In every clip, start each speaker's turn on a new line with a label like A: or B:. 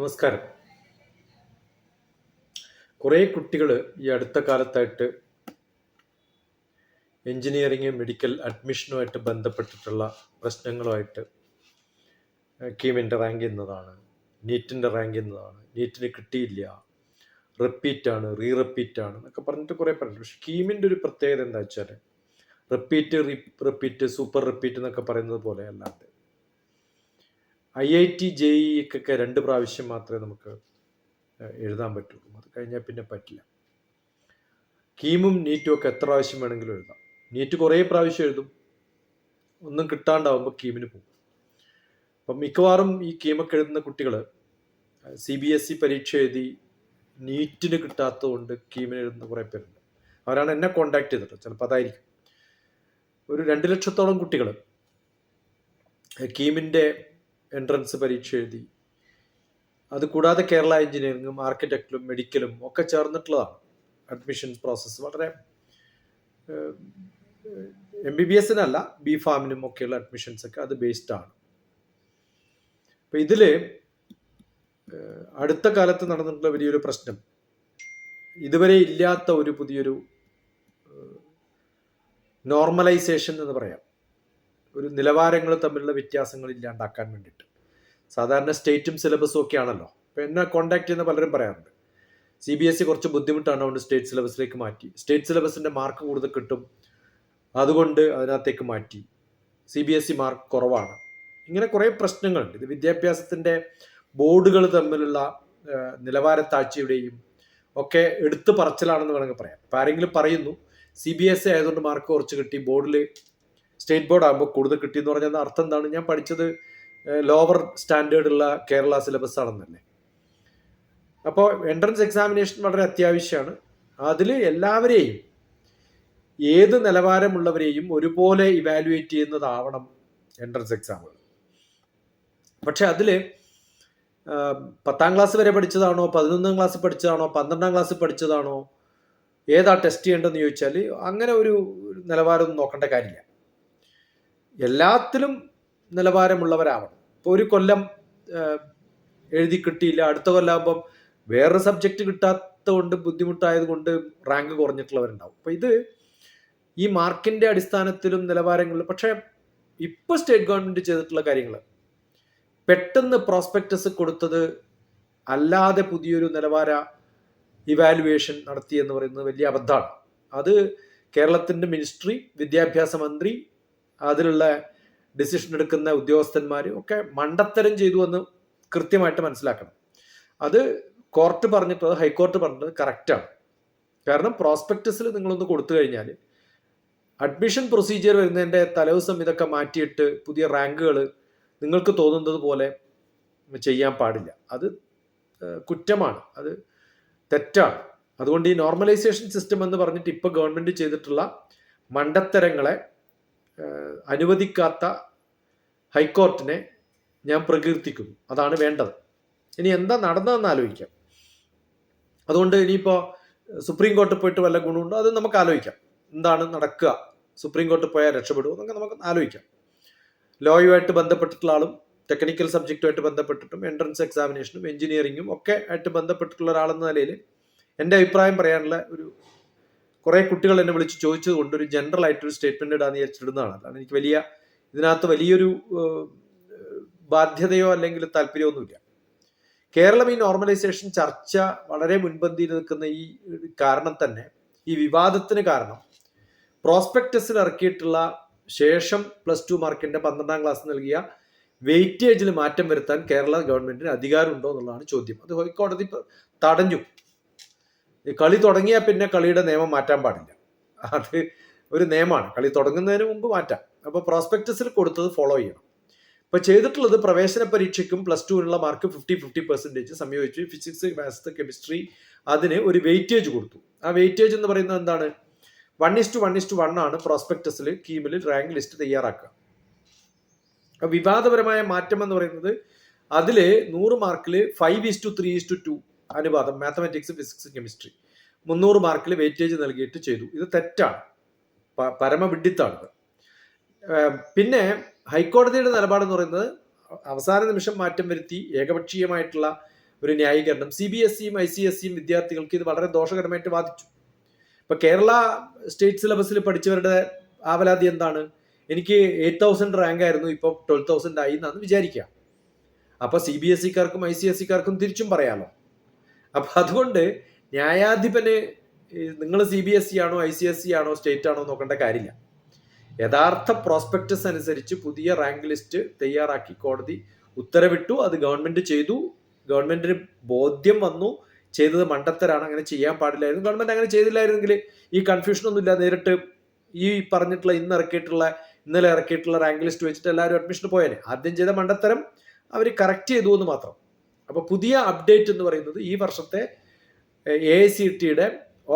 A: നമസ്കാരം. കുറേ കുട്ടികൾ ഈ അടുത്ത കാലത്തായിട്ട് എഞ്ചിനീയറിംഗ് മെഡിക്കൽ അഡ്മിഷനുമായിട്ട് ബന്ധപ്പെട്ടിട്ടുള്ള പ്രശ്നങ്ങളുമായിട്ട് കീമിന്റെ റാങ്ക് എന്നതാണ് നീറ്റിന്റെ റാങ്ക് എന്നതാണ് നീറ്റിന് കിട്ടിയില്ല റിപ്പീറ്റാണ് റീ റിപ്പീറ്റാണ് എന്നൊക്കെ പറഞ്ഞിട്ട് കുറേ പറഞ്ഞു പക്ഷെ കീമിന്റെ ഒരു പ്രത്യേകത എന്താ വെച്ചാൽ റിപ്പീറ്റ് റിപ്പീറ്റ് സൂപ്പർ റിപ്പീറ്റ് എന്നൊക്കെ പറയുന്നത് പോലെ അല്ലാണ്ട് ഐ ഐ ടി ജെ ഇക്കൊക്കെ രണ്ട് പ്രാവശ്യം മാത്രമേ നമുക്ക് എഴുതാൻ പറ്റുള്ളൂ. അത് കഴിഞ്ഞാൽ പിന്നെ പറ്റില്ല. കീമും നീറ്റും ഒക്കെ എത്ര പ്രാവശ്യം വേണമെങ്കിലും എഴുതാം. നീറ്റ് കുറേ പ്രാവശ്യം എഴുതും. ഒന്നും കിട്ടാണ്ടാവുമ്പോൾ കീമിന് പോകും. അപ്പം മിക്കവാറും ഈ കീമൊക്കെ എഴുതുന്ന കുട്ടികൾ സി ബി എസ് ഇ പരീക്ഷ എഴുതി നീറ്റിന് കിട്ടാത്തതുകൊണ്ട് കീമിന് എഴുതുന്ന കുറേ പേരുണ്ട്. അവരാണ് എന്നെ കോണ്ടാക്ട് ചെയ്തത് ചിലപ്പോൾ അതായിരിക്കും. ഒരു രണ്ട് ലക്ഷത്തോളം കുട്ടികൾ കീമിന്റെ എൻട്രൻസ് പരീക്ഷ എഴുതി. അത് കൂടാതെ കേരള എഞ്ചിനീയറിങ്ങും ആർക്കിടെക്റ്റിലും മെഡിക്കലും ഒക്കെ ചേർന്നിട്ടുള്ളതാണ് അഡ്മിഷൻ പ്രോസസ്സ്. വളരെ എം ബി ബി എസിനല്ല ബി ഫാമിനും ഒക്കെയുള്ള അഡ്മിഷൻസ് ഒക്കെ അത് ബേസ്ഡ് ആണ്. അപ്പം ഇതിൽ അടുത്ത കാലത്ത് നടന്നിട്ടുള്ള വലിയൊരു പ്രശ്നം ഇതുവരെ ഇല്ലാത്ത ഒരു പുതിയൊരു നോർമലൈസേഷൻ എന്ന് പറയാം. ഒരു നിലവാരങ്ങൾ തമ്മിലുള്ള വ്യത്യാസങ്ങൾ ഇല്ലാണ്ടാക്കാൻ വേണ്ടിയിട്ട്. സാധാരണ സ്റ്റേറ്റും സിലബസും ഒക്കെ ആണല്ലോ. അപ്പം എന്നെ കോണ്ടാക്ട് ചെയ്യുന്ന പലരും പറയാറുണ്ട്. സി ബി എസ് ഇ കുറച്ച് ബുദ്ധിമുട്ടാണ് അതുകൊണ്ട് സ്റ്റേറ്റ് സിലബസിലേക്ക് മാറ്റി. സ്റ്റേറ്റ് സിലബസിന്റെ മാർക്ക് കൂടുതൽ കിട്ടും. അതുകൊണ്ട് അതിനകത്തേക്ക് മാറ്റി. C B S E mark കുറവാണ്. ഇങ്ങനെ കുറേ പ്രശ്നങ്ങളുണ്ട്. ഇത് വിദ്യാഭ്യാസത്തിന്റെ ബോർഡുകൾ തമ്മിലുള്ള നിലവാര നിലവാരത്താഴ്ചയുടെയും ഒക്കെ എടുത്തു പറച്ചിലാണെന്ന് വേണമെങ്കിൽ പറയാം. ഇപ്പം ആരെങ്കിലും പറയുന്നു സി ബി എസ് ഇ ആയതുകൊണ്ട് മാർക്ക് കുറച്ച് കിട്ടി ബോർഡിൽ സ്റ്റേറ്റ് ബോർഡ് ആകുമ്പോൾ കൂടുതൽ കിട്ടിയെന്ന് പറഞ്ഞാൽ അർത്ഥം എന്താണ്? ഞാൻ പഠിച്ചത് ലോവർ സ്റ്റാൻഡേർഡുള്ള കേരള സിലബസ് ആണെന്നല്ലേ അപ്പോൾ എൻട്രൻസ് എക്സാമിനേഷൻ വളരെ അത്യാവശ്യമാണ്. അതിൽ എല്ലാവരെയും ഏത് നിലവാരമുള്ളവരെയും ഒരുപോലെ ഇവാലുവേറ്റ് ചെയ്യുന്നതാവണം എൻട്രൻസ് എക്സാമുകൾ പക്ഷെ അതിൽ പത്താം ക്ലാസ് വരെ പഠിച്ചതാണോ പതിനൊന്നാം ക്ലാസ് പഠിച്ചതാണോ പന്ത്രണ്ടാം ക്ലാസ് പഠിച്ചതാണോ ഏതാ ടെസ്റ്റ് ചെയ്യേണ്ടതെന്ന് ചോദിച്ചാൽ അങ്ങനെ ഒരു നിലവാരം നോക്കേണ്ട കാര്യമില്ല. എല്ലാത്തിലും നിലവാരമുള്ളവരാവണം. ഇപ്പോൾ ഒരു കൊല്ലം എഴുതി കിട്ടിയില്ല. അടുത്ത കൊല്ലാകുമ്പം വേറൊരു സബ്ജക്റ്റ് കിട്ടാത്ത കൊണ്ട് ബുദ്ധിമുട്ടായത് കൊണ്ട് റാങ്ക് കുറഞ്ഞിട്ടുള്ളവരുണ്ടാവും. അപ്പോൾ ഇത് ഈ മാർക്കിന്റെ അടിസ്ഥാനത്തിലും നിലവാരങ്ങളിലും പക്ഷേ ഇപ്പോൾ സ്റ്റേറ്റ് ഗവൺമെന്റ് ചെയ്തിട്ടുള്ള കാര്യങ്ങൾ പെട്ടെന്ന് പ്രോസ്പെക്ടസ് കൊടുത്തത് അല്ലാതെ പുതിയൊരു നിലവാര ഇവാലുവേഷൻ നടത്തി എന്ന് പറയുന്നത് വലിയ അബദ്ധമാണ്. അത് കേരളത്തിന്റെ മിനിസ്ട്രി വിദ്യാഭ്യാസ മന്ത്രി അതിലുള്ള ഡിസിഷൻ എടുക്കുന്ന ഉദ്യോഗസ്ഥന്മാർ ഒക്കെ മണ്ടത്തരം ചെയ്തു എന്ന് കൃത്യമായിട്ട് മനസ്സിലാക്കണം. അത് കോർട്ട് പറഞ്ഞിട്ട് ഹൈക്കോർട്ട് പറഞ്ഞത് കറക്റ്റാണ് കാരണം പ്രോസ്പെക്ടസിൽ നിങ്ങളൊന്ന് കൊടുത്തു കഴിഞ്ഞാൽ അഡ്മിഷൻ പ്രൊസീജിയർ വരുന്നതിന്റെ തലേദിവസം ഇതൊക്കെ മാറ്റിയിട്ട് പുതിയ റാങ്കുകൾ നിങ്ങൾക്ക് തോന്നുന്നത് പോലെ ചെയ്യാൻ പാടില്ല. അത് കുറ്റമാണ്. അത് തെറ്റാണ്. അതുകൊണ്ട് ഈ നോർമലൈസേഷൻ സിസ്റ്റം എന്ന് പറഞ്ഞിട്ട് ഇപ്പോൾ ഗവൺമെന്റ് ചെയ്തിട്ടുള്ള മണ്ടത്തരങ്ങളെ അനുവദിക്കാത്ത ഹൈക്കോർട്ടിനെ ഞാൻ പ്രകീർത്തിക്കുന്നു അതാണ് വേണ്ടത്. ഇനി എന്താ നടന്നതെന്ന് ആലോചിക്കാം. അതുകൊണ്ട് ഇനിയിപ്പോൾ സുപ്രീം കോർട്ടിൽ പോയിട്ട് വല്ല ഗുണമുണ്ടോ? അത് നമുക്ക് ആലോചിക്കാം. എന്താണ് നടക്കുക? സുപ്രീം കോർട്ടിൽ പോയാൽ രക്ഷപ്പെടുമോ എന്നൊക്കെ നമുക്ക് ആലോചിക്കാം. ലോയുമായിട്ട് ബന്ധപ്പെട്ടിട്ടുള്ള ആളും ടെക്നിക്കൽ സബ്ജക്റ്റുമായിട്ട് ബന്ധപ്പെട്ടിട്ടും എൻട്രൻസ് എക്സാമിനേഷനും എഞ്ചിനീയറിങ്ങും ഒക്കെ ആയിട്ട് ബന്ധപ്പെട്ടിട്ടുള്ള ഒരാളെന്ന നിലയിൽ എന്റെ അഭിപ്രായം പറയാനുള്ള ഒരു കുറേ കുട്ടികൾ എന്നെ വിളിച്ച് ചോദിച്ചത് കൊണ്ട് ഒരു ജനറൽ ആയിട്ടൊരു സ്റ്റേറ്റ്മെന്റ് ഇടാന്ന് വിചാരിച്ചിടുന്നതാണ് അതാണ് എനിക്ക് വലിയ ഇതിനകത്ത് വലിയൊരു ബാധ്യതയോ അല്ലെങ്കിൽ താല്പര്യമൊന്നുമില്ല. കേരളം ഈ നോർമലൈസേഷൻ ചർച്ച വളരെ മുൻപന്തിയിൽ നിൽക്കുന്ന ഈ കാരണം തന്നെ ഈ വിവാദത്തിന് കാരണം പ്രോസ്പെക്ടസിൽ ഇറക്കിയിട്ടുള്ള ശേഷം പ്ലസ് ടു മാർക്കിന്റെ പന്ത്രണ്ടാം ക്ലാസ് നൽകിയ വെയിറ്റേജിൽ മാറ്റം വരുത്താൻ കേരള ഗവൺമെന്റിന് അധികാരമുണ്ടോ എന്നുള്ളതാണ് ചോദ്യം. അത് ഹൈക്കോടതി തടഞ്ഞു. ഈ കളി തുടങ്ങിയാൽ പിന്നെ കളിയുടെ നിയമം മാറ്റാൻ പാടില്ല. അത് ഒരു നിയമമാണ്. കളി തുടങ്ങുന്നതിന് മുമ്പ് മാറ്റാം. അപ്പോൾ പ്രോസ്പെക്ടസിൽ കൊടുത്തത് ഫോളോ ചെയ്യണം. ഇപ്പോൾ ചെയ്തിട്ടുള്ളത് പ്രവേശന പരീക്ഷയ്ക്കും പ്ലസ് ടുവിനുള്ള മാർക്ക് ഫിഫ്റ്റി ഫിഫ്റ്റി പെർസെന്റേജ് സംയോജിച്ച് ഫിസിക്സ് മാത്സ് കെമിസ്ട്രി അതിന് ഒരു വെയിറ്റേജ് കൊടുത്തു. ആ വെയിറ്റേജ് എന്ന് പറയുന്നത് എന്താണ്? One is to one is to one ആണ് പ്രോസ്പെക്ടസിൽ കീമിൽ റാങ്ക് ലിസ്റ്റ് തയ്യാറാക്കുക. വിവാദപരമായ മാറ്റം എന്ന് പറയുന്നത് അതിൽ നൂറ് മാർക്കിൽ five to three to two അനുപാതം മാത്തമാറ്റിക്സ് ഫിസിക്സ് കെമിസ്ട്രി മുന്നൂറ് മാർക്കിൽ വെയിറ്റേജ് നൽകിയിട്ട് ചെയ്തു. ഇത് തെറ്റാണ്. പരമവിഡിത്താണിത്. പരമവിഡിത്താണ് പിന്നെ ഹൈക്കോടതിയുടെ നിലപാടെന്ന് പറയുന്നത് അവസാന നിമിഷം മാറ്റം വരുത്തി ഏകപക്ഷീയമായിട്ടുള്ള ഒരു ന്യായീകരണം. സി ബി എസ് സിയും ഐ സി എസ് സിയും വിദ്യാർത്ഥികൾക്ക് ഇത് വളരെ ദോഷകരമായിട്ട് ബാധിച്ചു. ഇപ്പൊ കേരള സ്റ്റേറ്റ് സിലബസിൽ പഠിച്ചവരുടെ ആവലാതി എന്താണ്? എനിക്ക് എയ്റ്റ് തൗസൻഡ് റാങ്ക് ആയിരുന്നു ഇപ്പോൾ ട്വൽവ് തൗസൻഡ് ആയി എന്നാണ് വിചാരിക്കുക. അപ്പൊ സി ബി എസ് സിക്കാർക്കും ഐ സി എസ് സിക്കാർക്കും തിരിച്ചും പറയാമല്ലോ അപ്പൊ അതുകൊണ്ട് ന്യായാധിപന് നിങ്ങൾ സി ബി എസ് സി ആണോ ഐ സി എസ് സി ആണോ സ്റ്റേറ്റ് ആണോ നോക്കേണ്ട കാര്യമില്ല. യഥാർത്ഥ പ്രോസ്പെക്ടസ് അനുസരിച്ച് പുതിയ റാങ്ക് ലിസ്റ്റ് തയ്യാറാക്കി കോടതി ഉത്തരവിട്ടു അത് ഗവൺമെന്റ് ചെയ്തു. ഗവൺമെന്റിന് ബോധ്യം വന്നു ചെയ്തത് മണ്ടത്തരാണ് അങ്ങനെ ചെയ്യാൻ പാടില്ലായിരുന്നു. ഗവൺമെന്റ് അങ്ങനെ ചെയ്തില്ലായിരുന്നെങ്കിൽ ഈ കൺഫ്യൂഷൻ ഒന്നുമില്ല നേരിട്ട് ഈ പറഞ്ഞിട്ടുള്ള ഇന്ന് ഇറക്കിയിട്ടുള്ള ഇന്നലെ ഇറക്കിയിട്ടുള്ള റാങ്ക് ലിസ്റ്റ് വെച്ചിട്ട് എല്ലാവരും അഡ്മിഷന് പോയേനെ. ആദ്യം ചെയ്ത മണ്ടത്തരം അവർ കറക്റ്റ് ചെയ്തു എന്ന് മാത്രം. അപ്പോൾ പുതിയ അപ്ഡേറ്റ് എന്ന് പറയുന്നത് ഈ വർഷത്തെ എ ഐ സി ടിയുടെ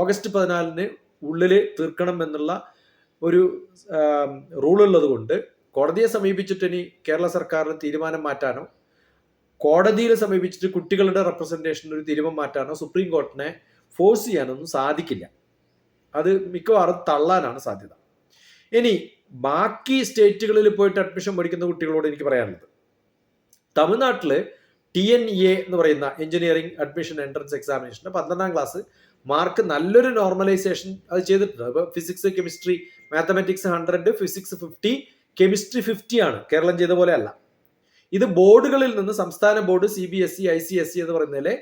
A: ഓഗസ്റ്റ് പതിനാലിന് ഉള്ളിൽ തീർക്കണം എന്നുള്ള ഒരു റൂൾ ഉള്ളത് കൊണ്ട് കോടതിയെ സമീപിച്ചിട്ട് ഇനി കേരള സർക്കാരിന് തീരുമാനം മാറ്റാനോ കോടതിയിൽ സമീപിച്ചിട്ട് കുട്ടികളുടെ റെപ്രസെന്റേഷൻ ഒരു തീരുമാനം മാറ്റാനോ സുപ്രീം കോർട്ടിനെ ഫോഴ്സ് ചെയ്യാനൊന്നും സാധിക്കില്ല. അത് മിക്കവാറും തള്ളാനാണ് സാധ്യത. ഇനി ബാക്കി സ്റ്റേറ്റുകളിൽ പോയിട്ട് അഡ്മിഷൻ പഠിക്കുന്ന കുട്ടികളോട് എനിക്ക് പറയാനുള്ളത്. തമിഴ്നാട്ടിൽ ടി എൻ എ എന്ന് പറയുന്ന എഞ്ചിനീയറിംഗ് അഡ്മിഷൻ എൻട്രൻസ് എക്സാമിനേഷന്റെ പന്ത്രണ്ടാം ക്ലാസ് മാർക്ക് നല്ലൊരു നോർമലൈസേഷൻ അത് ചെയ്തിട്ടുണ്ട്. അപ്പോൾ physics chemistry mathematics hundred physics fifty chemistry fifty ആണ്. കേരളം ചെയ്ത പോലെ അല്ല. ഇത് ബോർഡുകളിൽ നിന്ന് സംസ്ഥാന board C B S E I C S C എന്ന് പറയുന്നതിലെ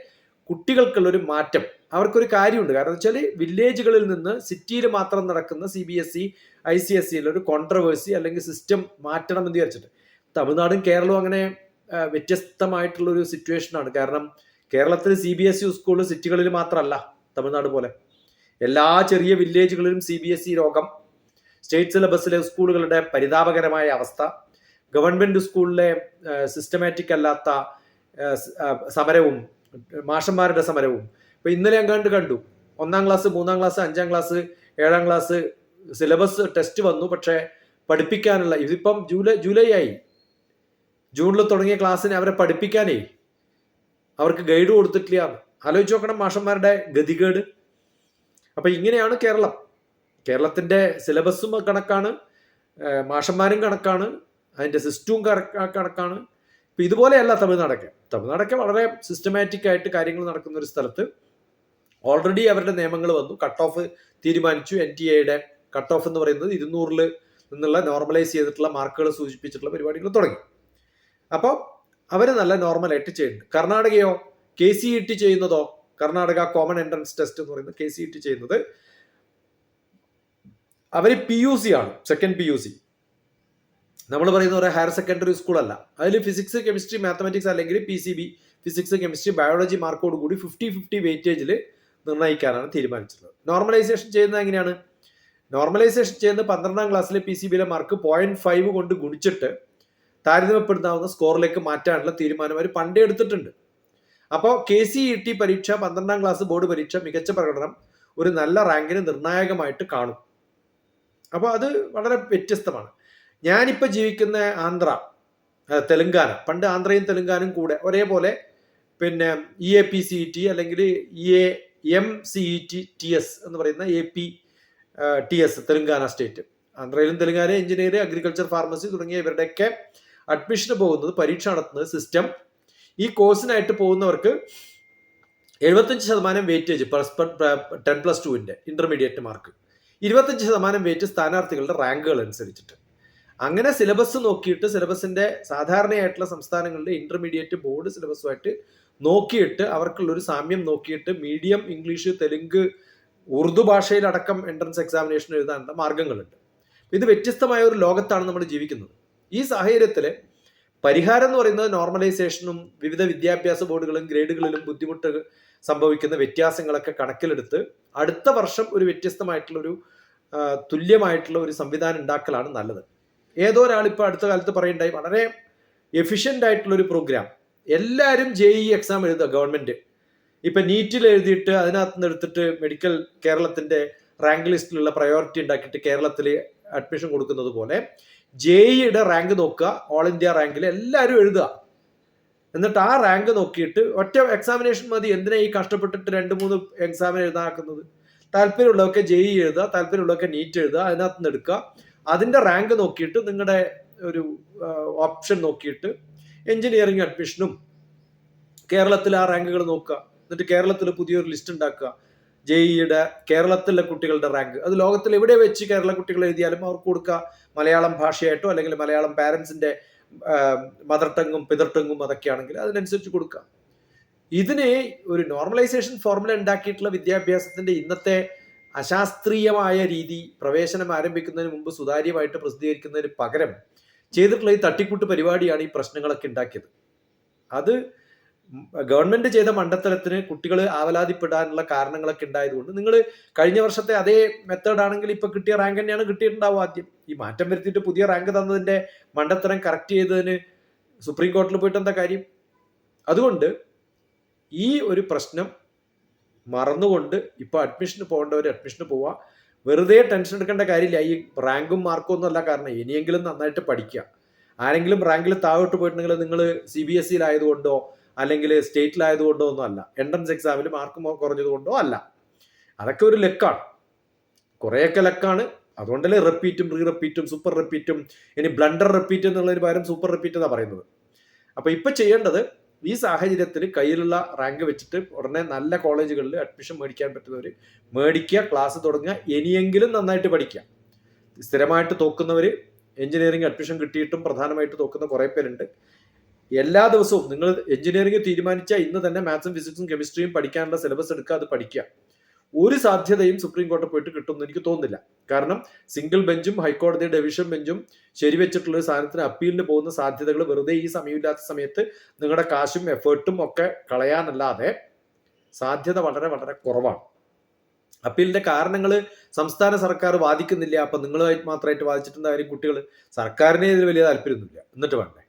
A: കുട്ടികൾക്കുള്ള ഒരു മാറ്റം. അവർക്കൊരു കാര്യമുണ്ട്. കാരണം വെച്ചാൽ വില്ലേജുകളിൽ നിന്ന് സിറ്റിയിൽ മാത്രം നടക്കുന്ന C B S E I C S സിയിലൊരു controversy അല്ലെങ്കിൽ സിസ്റ്റം മാറ്റണം എന്ന് വിചാരിച്ചിട്ട്. തമിഴ്നാടും കേരളവും അങ്ങനെ വ്യത്യസ്തമായിട്ടുള്ള ഒരു സിറ്റുവേഷനാണ് കാരണം കേരളത്തിൽ C B S E school സിറ്റികളിൽ മാത്രമല്ല തമിഴ്നാട് പോലെ. എല്ലാ ചെറിയ വില്ലേജുകളിലും സി ബി എസ് ഇ രോഗം സ്റ്റേറ്റ് സിലബസിലെ സ്കൂളുകളുടെ പരിതാപകരമായ അവസ്ഥ ഗവൺമെന്റ് സ്കൂളിലെ സിസ്റ്റമാറ്റിക് അല്ലാത്ത സമരവും മാഷന്മാരുടെ സമരവും. ഇപ്പൊ ഇന്നലെ അങ്ങാണ്ട് കണ്ടു ഒന്നാം ക്ലാസ് മൂന്നാം ക്ലാസ് അഞ്ചാം ക്ലാസ് ഏഴാം ക്ലാസ് സിലബസ് ടെസ്റ്റ് വന്നു. പക്ഷേ പഠിപ്പിക്കാനുള്ള ഇതിപ്പം ജൂലൈ ജൂലൈ ആയി. ജൂണിൽ തുടങ്ങിയ ക്ലാസ്സിന് അവരെ പഠിപ്പിക്കാനേ അവർക്ക് ഗൈഡ് കൊടുത്തിട്ടില്ല. ആലോചിച്ച് നോക്കണം മാഷന്മാരുടെ ഗതികേട്. അപ്പൊ ഇങ്ങനെയാണ് കേരളം. കേരളത്തിന്റെ സിലബസും കണക്കാണ് മാഷന്മാരും കണക്കാണ് അതിന്റെ സിസ്റ്റവും കണക്കാണ്. ഇപ്പൊ ഇതുപോലെയല്ല തമിഴ്നാടൊക്കെ. തമിഴ്നാടൊക്കെ വളരെ സിസ്റ്റമാറ്റിക് ആയിട്ട് കാര്യങ്ങൾ നടക്കുന്ന ഒരു സ്ഥലത്ത് ഓൾറെഡി അവരുടെ നിയമങ്ങൾ വന്നു. കട്ട് ഓഫ് തീരുമാനിച്ചു. എൻ ടി എയുടെ കട്ട് ഓഫ് എന്ന് പറയുന്നത് ഇരുന്നൂറിൽ നിന്നുള്ള നോർമലൈസ് ചെയ്തിട്ടുള്ള മാർക്കുകൾ സൂചിപ്പിച്ചിട്ടുള്ള പരിപാടികൾ തുടങ്ങി. അപ്പോൾ അവർ നല്ല നോർമലായിട്ട് ചെയ്യുന്നുണ്ട്. കർണാടകയോ കെ സി ഇ ടി ചെയ്യുന്നതോ കർണാടക കോമൺ എൻട്രൻസ് ടെസ്റ്റ് എന്ന് പറയുന്നത് കെ സി ഇ ടി ചെയ്യുന്നത് അവർ പി യു സി ആണ് സെക്കൻഡ് പി യു സി നമ്മൾ പറയുന്ന ഒരു ഹയർ സെക്കൻഡറി സ്കൂൾ അല്ല. അതിൽ ഫിസിക്സ് കെമിസ്ട്രി മാത്തമാറ്റിക്സ് അല്ലെങ്കിൽ P C B physics chemistry biology മാർക്കോട് കൂടി ഫിഫ്റ്റി ഫിഫ്റ്റി വെയിറ്റേജിൽ നിർണയിക്കാനാണ് തീരുമാനിച്ചിട്ടുള്ളത്. നോർമലൈസേഷൻ ചെയ്യുന്നത് എങ്ങനെയാണ്? നോർമലൈസേഷൻ ചെയ്യുന്നത് പന്ത്രണ്ടാം ക്ലാസ്സിലെ പി സി ബിയിലെ മാർക്ക് പോയിന്റ് ഫൈവ് കൊണ്ട് ഗുണിച്ചിട്ട് താരതമ്യപ്പെടുത്താവുന്ന സ്കോറിലേക്ക് മാറ്റാനുള്ള തീരുമാനം അവർ പണ്ടേ എടുത്തിട്ടുണ്ട്. അപ്പോൾ കെ സി ഇ ടി പരീക്ഷ പന്ത്രണ്ടാം ക്ലാസ് ബോർഡ് പരീക്ഷ മികച്ച പ്രകടനം ഒരു നല്ല റാങ്കിന് നിർണായകമായിട്ട് കാണും. അപ്പോൾ അത് വളരെ വ്യത്യസ്തമാണ്. ഞാനിപ്പോൾ ജീവിക്കുന്ന ആന്ധ്ര തെലുങ്കാന പണ്ട് ആന്ധ്രയും തെലുങ്കാനും കൂടെ ഒരേപോലെ പിന്നെ E A P C T അല്ലെങ്കിൽ E A M C E T T S എന്ന് പറയുന്ന A P T S Telangana state. ആന്ധ്രയിലും Telangana engineer agriculture pharmacy തുടങ്ങിയ ഇവരുടെയൊക്കെ അഡ്മിഷന് പോകുന്നത് പരീക്ഷ നടത്തുന്നത് സിസ്റ്റം ഈ കോഴ്സിനായിട്ട് പോകുന്നവർക്ക് എഴുപത്തഞ്ച് ശതമാനം വെയിറ്റേജ് ടെൻ പ്ലസ് ടുവിന്റെ ഇന്റർമീഡിയറ്റ് മാർക്ക് ഇരുപത്തഞ്ച് ശതമാനം വെയിറ്റ് സ്ഥാനാർത്ഥികളുടെ റാങ്കുകൾ അനുസരിച്ചിട്ട്. അങ്ങനെ സിലബസ് നോക്കിയിട്ട് സിലബസിന്റെ സാധാരണയായിട്ടുള്ള സംസ്ഥാനങ്ങളുടെ ഇന്റർമീഡിയറ്റ് ബോർഡ് സിലബസുമായിട്ട് നോക്കിയിട്ട് അവർക്കുള്ള ഒരു സാമ്യം നോക്കിയിട്ട് മീഡിയം ഇംഗ്ലീഷ് തെലുങ്ക് ഉറുദു ഭാഷയിലടക്കം എൻട്രൻസ് എക്സാമിനേഷൻ എഴുതാനുള്ള മാർഗങ്ങളുണ്ട്. ഇത് വ്യത്യസ്തമായ ഒരു ലോകത്താണ് നമ്മൾ ജീവിക്കുന്നത്. ഈ സാഹചര്യത്തിൽ പരിഹാരം എന്ന് പറയുന്നത് നോർമലൈസേഷനും വിവിധ വിദ്യാഭ്യാസ ബോർഡുകളും ഗ്രേഡുകളിലും ബുദ്ധിമുട്ട് സംഭവിക്കുന്ന വ്യത്യാസങ്ങളൊക്കെ കണക്കിലെടുത്ത് അടുത്ത വർഷം ഒരു വ്യത്യസ്തമായിട്ടുള്ള ഒരു തുല്യമായിട്ടുള്ള ഒരു സംവിധാനം ഉണ്ടാക്കലാണ് നല്ലത്. ഏതോ ഒരാൾ ഇപ്പോൾ അടുത്ത കാലത്ത് പറയുണ്ടായി വളരെ എഫിഷ്യന്റ് ആയിട്ടുള്ള ഒരു പ്രോഗ്രാം എല്ലാവരും ജെ ഇ എക്സാം എഴുതുക ഗവൺമെന്റ് ഇപ്പൊ നീറ്റിൽ എഴുതിയിട്ട് അതിനകത്ത് നിന്ന് എടുത്തിട്ട് മെഡിക്കൽ കേരളത്തിന്റെ റാങ്ക് ലിസ്റ്റിലുള്ള പ്രയോറിറ്റി ഉണ്ടാക്കിയിട്ട് കേരളത്തിൽ അഡ്മിഷൻ കൊടുക്കുന്നത് പോലെ ജെ ഇയുടെ റാങ്ക് നോക്കുക ഓൾ ഇന്ത്യ റാങ്കിൽ എല്ലാവരും എഴുതുക. എന്നിട്ട് ആ റാങ്ക് നോക്കിയിട്ട് ഒറ്റ എക്സാമിനേഷൻ മതി എന്തിനാ ഈ കഷ്ടപ്പെട്ടിട്ട് രണ്ട് മൂന്ന് എക്സാമിന് എഴുതാക്കുന്നത്? താല്പര്യമുള്ളതൊക്കെ ജെഇ ഇ എഴുതുക താല്പര്യമുള്ളതൊക്കെ നീറ്റ് എഴുതുക അതിനകത്ത് നിന്ന് എടുക്കുക. അതിന്റെ റാങ്ക് നോക്കിയിട്ട് നിങ്ങളുടെ ഒരു ഓപ്ഷൻ നോക്കിയിട്ട് എഞ്ചിനീയറിംഗ് അഡ്മിഷനും കേരളത്തിൽ ആ റാങ്കുകൾ നോക്കുക. എന്നിട്ട് കേരളത്തിൽ പുതിയൊരു ലിസ്റ്റ് ഉണ്ടാക്കുക. ജെഇയുടെ കേരളത്തിലെ കുട്ടികളുടെ റാങ്ക് അത് ലോകത്തിൽ എവിടെ വെച്ച് കേരള കുട്ടികൾ എഴുതിയാലും അവർക്ക് കൊടുക്കുക. മലയാളം ഭാഷയായിട്ടോ അല്ലെങ്കിൽ മലയാളം പാരൻസിന്റെ മദർ ടങ്ങും പിതർ ടങ്ങും അതൊക്കെയാണെങ്കിൽ അതിനനുസരിച്ച് കൊടുക്കാം. ഇതിനെ ഒരു നോർമലൈസേഷൻ ഫോർമുല ഉണ്ടാക്കിയിട്ടുള്ള വിദ്യാഭ്യാസത്തിന്റെ ഇന്നത്തെ അശാസ്ത്രീയമായ രീതി പ്രവേശനം ആരംഭിക്കുന്നതിന് മുമ്പ് സുതാര്യമായിട്ട് പ്രസിദ്ധീകരിക്കുന്നതിന് പകരം ചെയ്തിട്ടുള്ള ഈ തട്ടിക്കൂട്ട് പരിപാടിയാണ് ഈ പ്രശ്നങ്ങളൊക്കെ ഉണ്ടാക്കിയത്. അത് ഗവൺമെന്റ് ചെയ്ത മണ്ടത്തരത്തിന് കുട്ടികൾ ആവലാതിപ്പെടാനുള്ള കാരണങ്ങളൊക്കെ ഉണ്ടായതുകൊണ്ട് നിങ്ങൾ കഴിഞ്ഞ വർഷത്തെ അതേ മെത്തേഡ് ആണെങ്കിൽ ഇപ്പൊ കിട്ടിയ റാങ്ക് തന്നെയാണ് കിട്ടിയിട്ടുണ്ടാവും ആദ്യം. ഈ മാറ്റം വരുത്തിയിട്ട് പുതിയ റാങ്ക് തന്നതിന്റെ മണ്ടത്തരം കറക്റ്റ് ചെയ്തതിന് സുപ്രീം കോടതിയിൽ പോയിട്ട് എന്താ കാര്യം? അതുകൊണ്ട് ഈ ഒരു പ്രശ്നം മറന്നുകൊണ്ട് ഇപ്പൊ അഡ്മിഷന് പോകേണ്ടവർ അഡ്മിഷന് പോവുക. വെറുതെ ടെൻഷൻ എടുക്കേണ്ട കാര്യമില്ല. ഈ റാങ്കും മാർക്കും ഒന്നും അല്ല കാരണം ഇനിയെങ്കിലും നന്നായിട്ട് പഠിക്കുക. ആരെങ്കിലും റാങ്കിൽ താഴോട്ട് പോയിട്ടുണ്ടെങ്കിൽ നിങ്ങൾ സി ബി എസ് സിയിലായതുകൊണ്ടോ അല്ലെങ്കിൽ സ്റ്റേറ്റിലായതുകൊണ്ടോ ഒന്നും അല്ല. എൻട്രൻസ് എക്സാമിൽ മാർക്ക് കുറഞ്ഞതുകൊണ്ടോ അല്ല. അതൊക്കെ ഒരു ലക്കാണ്. കുറേയൊക്കെ ലക്കാണ്. അതുകൊണ്ടല്ലേ റിപ്പീറ്റും റീ റിപ്പീറ്റും സൂപ്പർ റിപ്പീറ്റും ഇനി ബ്ലണ്ടർ റിപ്പീറ്റ് എന്നുള്ളതിന് പകരം സൂപ്പർ റിപ്പീറ്റ് എന്നാണ് പറയുന്നത്. അപ്പൊ ഇപ്പൊ ചെയ്യേണ്ടത് ഈ സാഹചര്യത്തിൽ കയ്യിലുള്ള റാങ്ക് വെച്ചിട്ട് ഉടനെ നല്ല കോളേജുകളിൽ അഡ്മിഷൻ മേടിക്കാൻ പറ്റുന്നവർ മേടിക്കുക ക്ലാസ് തുടങ്ങുക ഇനിയെങ്കിലും നന്നായിട്ട് പഠിക്കുക. സ്ഥിരമായിട്ട് തോക്കുന്നവർ എഞ്ചിനീയറിംഗ് അഡ്മിഷൻ കിട്ടിയിട്ടും പ്രധാനമായിട്ട് തോക്കുന്ന കുറേ പേരുണ്ട്. എല്ലാ ദിവസവും നിങ്ങൾ എഞ്ചിനീയറിംഗ് തീരുമാനിച്ചാൽ ഇന്ന് തന്നെ മാത്സും ഫിസിക്സും കെമിസ്ട്രിയും പഠിക്കാനുള്ള സിലബസ് എടുക്കുക അത് പഠിക്കുക ഒരു സാധ്യതയും സുപ്രീം കോടതി പോയിട്ട് കിട്ടുമെന്ന് എനിക്ക് തോന്നുന്നില്ല. കാരണം സിംഗിൾ ബെഞ്ചും ഹൈക്കോടതി ഡിവിഷൻ ബെഞ്ചും ശരിവെച്ചിട്ടുള്ള ഒരു സാധനത്തിന് അപ്പീലിന് പോകുന്ന സാധ്യതകൾ വെറുതെ ഈ സമയമില്ലാത്ത സമയത്ത് നിങ്ങളുടെ കാശും എഫേർട്ടും ഒക്കെ കളയാനല്ലാതെ സാധ്യത വളരെ വളരെ കുറവാണ്. അപ്പീലിന്റെ കാരണങ്ങൾ സംസ്ഥാന സർക്കാർ വാദിക്കുന്നില്ല. അപ്പൊ നിങ്ങളുമായിട്ട് മാത്രമായിട്ട് വാദിച്ചിട്ടുണ്ടായാലും കുട്ടികൾ സർക്കാരിനെ ഇതിൽ വലിയ താല്പര്യമൊന്നുമില്ല. എന്നിട്ട് വേണ്ടേ?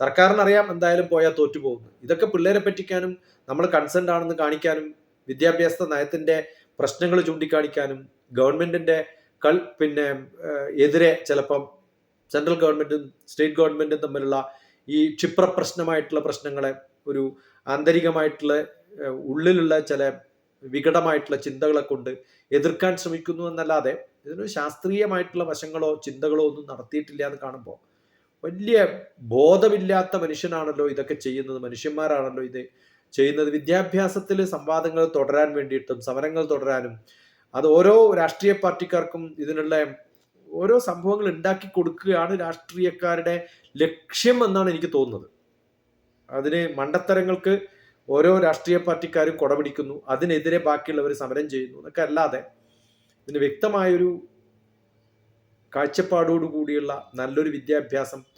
A: സർക്കാരിനറിയാം എന്തായാലും പോയാൽ തോറ്റുപോകുന്നു. ഇതൊക്കെ പിള്ളേരെ പറ്റിക്കാനും നമ്മൾ കൺസേൺഡ് ആണെന്ന് കാണിക്കാനും വിദ്യാഭ്യാസ നയത്തിന്റെ പ്രശ്നങ്ങൾ ചൂണ്ടിക്കാണിക്കാനും ഗവൺമെന്റിന്റെ കൾ പിന്നെ എതിരെ ചിലപ്പം സെൻട്രൽ ഗവൺമെന്റും സ്റ്റേറ്റ് ഗവൺമെന്റും തമ്മിലുള്ള ഈ ക്ഷിപ്ര പ്രശ്നമായിട്ടുള്ള പ്രശ്നങ്ങളെ ഒരു ആന്തരികമായിട്ടുള്ള ഉള്ളിലുള്ള ചില വികടമായിട്ടുള്ള ചിന്തകളെ കൊണ്ട് എതിർക്കാൻ ശ്രമിക്കുന്നു എന്നല്ലാതെ ഇതിനൊരു ശാസ്ത്രീയമായിട്ടുള്ള വശങ്ങളോ ചിന്തകളോ ഒന്നും നടത്തിയിട്ടില്ല എന്ന് കാണുമ്പോൾ വലിയ ബോധമില്ലാത്ത മനുഷ്യനാണല്ലോ ഇതൊക്കെ ചെയ്യുന്നത്. മനുഷ്യന്മാരാണല്ലോ ഇത് ചെയ്യുന്നത്. വിദ്യാഭ്യാസത്തിൽ സംവാദങ്ങൾ തുടരാൻ വേണ്ടിയിട്ടും സമരങ്ങൾ തുടരാനും അത് ഓരോ രാഷ്ട്രീയ പാർട്ടിക്കാർക്കും ഇതിനുള്ള ഓരോ സംഭവങ്ങൾ ഉണ്ടാക്കി കൊടുക്കുകയാണ് രാഷ്ട്രീയക്കാരുടെ ലക്ഷ്യം എന്നാണ് എനിക്ക് തോന്നുന്നത്. അതിന് മണ്ടത്തരങ്ങൾക്ക് ഓരോ രാഷ്ട്രീയ പാർട്ടിക്കാരും കൊടപിടിക്കുന്നു. അതിനെതിരെ ബാക്കിയുള്ളവർ സമരം ചെയ്യുന്നു എന്നൊക്കെ അല്ലാതെ ഇതിന് വ്യക്തമായൊരു കാഴ്ചപ്പാടോടുകൂടിയുള്ള നല്ലൊരു വിദ്യാഭ്യാസം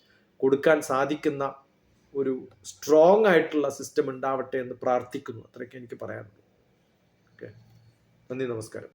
A: കൊടുക്കാൻ സാധിക്കുന്ന ഒരു സ്ട്രോങ് ആയിട്ടുള്ള സിസ്റ്റം ഉണ്ടാവട്ടെ എന്ന് പ്രാർത്ഥിക്കുന്നു. അത്രയ്ക്ക് എനിക്ക് പറയാനുള്ളൂ. ഓക്കെ നന്ദി നമസ്കാരം.